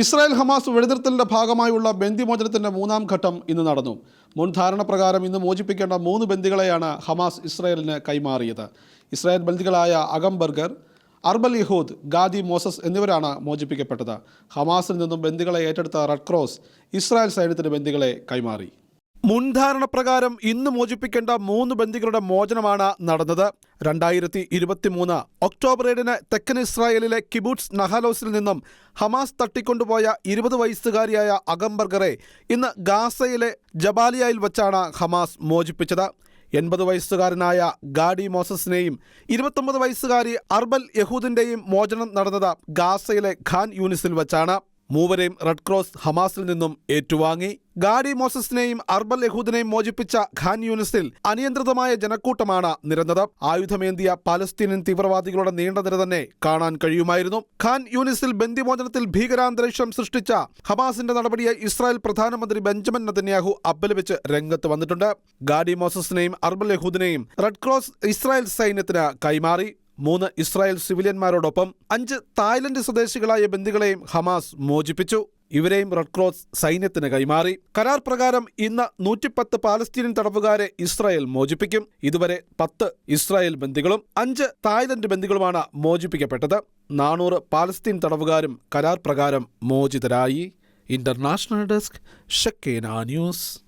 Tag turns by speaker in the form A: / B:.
A: Israel Hamas വെടിനിർത്തലിന്റെ ഭാഗമായുള്ള ബന്ദിമോചനത്തിന്റെ മൂന്നാം ഘട്ടം ഇന്ന് നടന്നു. മുൻ ധാരണ പ്രകാരം ഇന്ന് മോചിപ്പിക്കേണ്ട മൂന്ന് ബന്ദികളെയാണ് ഹമാസ് ഇസ്രായേലിന് കൈമാറിയത്. Israel ബന്ദികളായ Agam Berger Arbel Yehud Gadi Moses എന്നിവരാണ് മോചിപ്പിക്കപ്പെട്ടത്. ഹമാസിൽ നിന്നും ബന്ദികളെ ഏറ്റെടുത്ത റെഡ് ക്രോസ് ഇസ്രായേൽ സൈന്യത്തിന് ബന്ദികളെ കൈമാറി. മുൻധാരണ പ്രകാരം ഇന്ന് മോചിപ്പിക്കേണ്ട മൂന്ന് ബന്ദികളുടെ മോചനമാണ് നടന്നത്. രണ്ടായിരത്തി ഇരുപത്തി മൂന്ന് ഒക്ടോബർ ഏഴിന് തെക്കൻ ഇസ്രായേലിലെ കിബൂട്സ് നഹാലോസിൽ നിന്നും ഹമാസ് തട്ടിക്കൊണ്ടുപോയ ഇരുപത് വയസ്സുകാരിയായ അഗംബർഗറെ ഇന്ന് ഗാസയിലെ ജബാലിയയിൽ വച്ചാണ് ഹമാസ് മോചിപ്പിച്ചത്. എൺപത് വയസ്സുകാരനായ ഗാഡി മോസസിനെയും ഇരുപത്തൊമ്പത് വയസ്സുകാരി അർബൽ യഹൂദിന്റെയും മോചനം നടന്നത് ഗാസയിലെ ഖാൻ യൂണിസിൽ വച്ചാണ്. മൂവരെയും റെഡ് ക്രോസ് ഹമാസിൽ നിന്നും ഏറ്റുവാങ്ങി. ഗാഡി മോസസിനെയും അർബൽ യഹൂദിനെയും മോചിപ്പിച്ച ഖാൻ യൂണിസിൽ അനിയന്ത്രിതമായ ജനക്കൂട്ടമാണ് നിരന്നത്. ആയുധമേന്തിയ പാലസ്തീനിയൻ തീവ്രവാദികളുടെ നീണ്ട നിര തന്നെ കാണാൻ കഴിയുമായിരുന്നു. ഖാൻ യൂണിസിൽ ബന്ദിമോചനത്തിൽ ഭീകരാന്തരീക്ഷം സൃഷ്ടിച്ച ഹമാസിന്റെ നടപടിയെ ഇസ്രായേൽ പ്രധാനമന്ത്രി ബെഞ്ചമിൻ നതന്യാഹു അപലപിച്ച് രംഗത്ത് വന്നിട്ടുണ്ട്. ഗാഡി മോസസിനെയും അർബൽ യഹൂദിനെയും റെഡ് ക്രോസ് ഇസ്രായേൽ സൈന്യത്തിന് കൈമാറി. മൂന്ന് ഇസ്രായേൽ സിവിലിയന്മാരോടൊപ്പം അഞ്ച് തായ്ലൻഡ് സ്വദേശികളായ ബന്ദികളെയും ഹമാസ് മോചിപ്പിച്ചു. ഇവരെയും റെഡ് ക്രോസ് സൈന്യത്തിന് കൈമാറി. കരാർ പ്രകാരം ഇന്ന് നൂറ്റിപ്പത്ത് പാലസ്തീനിയൻ തടവുകാരെ ഇസ്രായേൽ മോചിപ്പിക്കും. ഇതുവരെ പത്ത് ഇസ്രായേൽ ബന്ദികളും അഞ്ച് തായ്ലൻഡ് ബന്ദികളുമാണ് മോചിപ്പിക്കപ്പെട്ടത്. നാനൂറ് പാലസ്തീൻ തടവുകാരും കരാർ പ്രകാരം മോചിതരായി. International desk Shakeena news.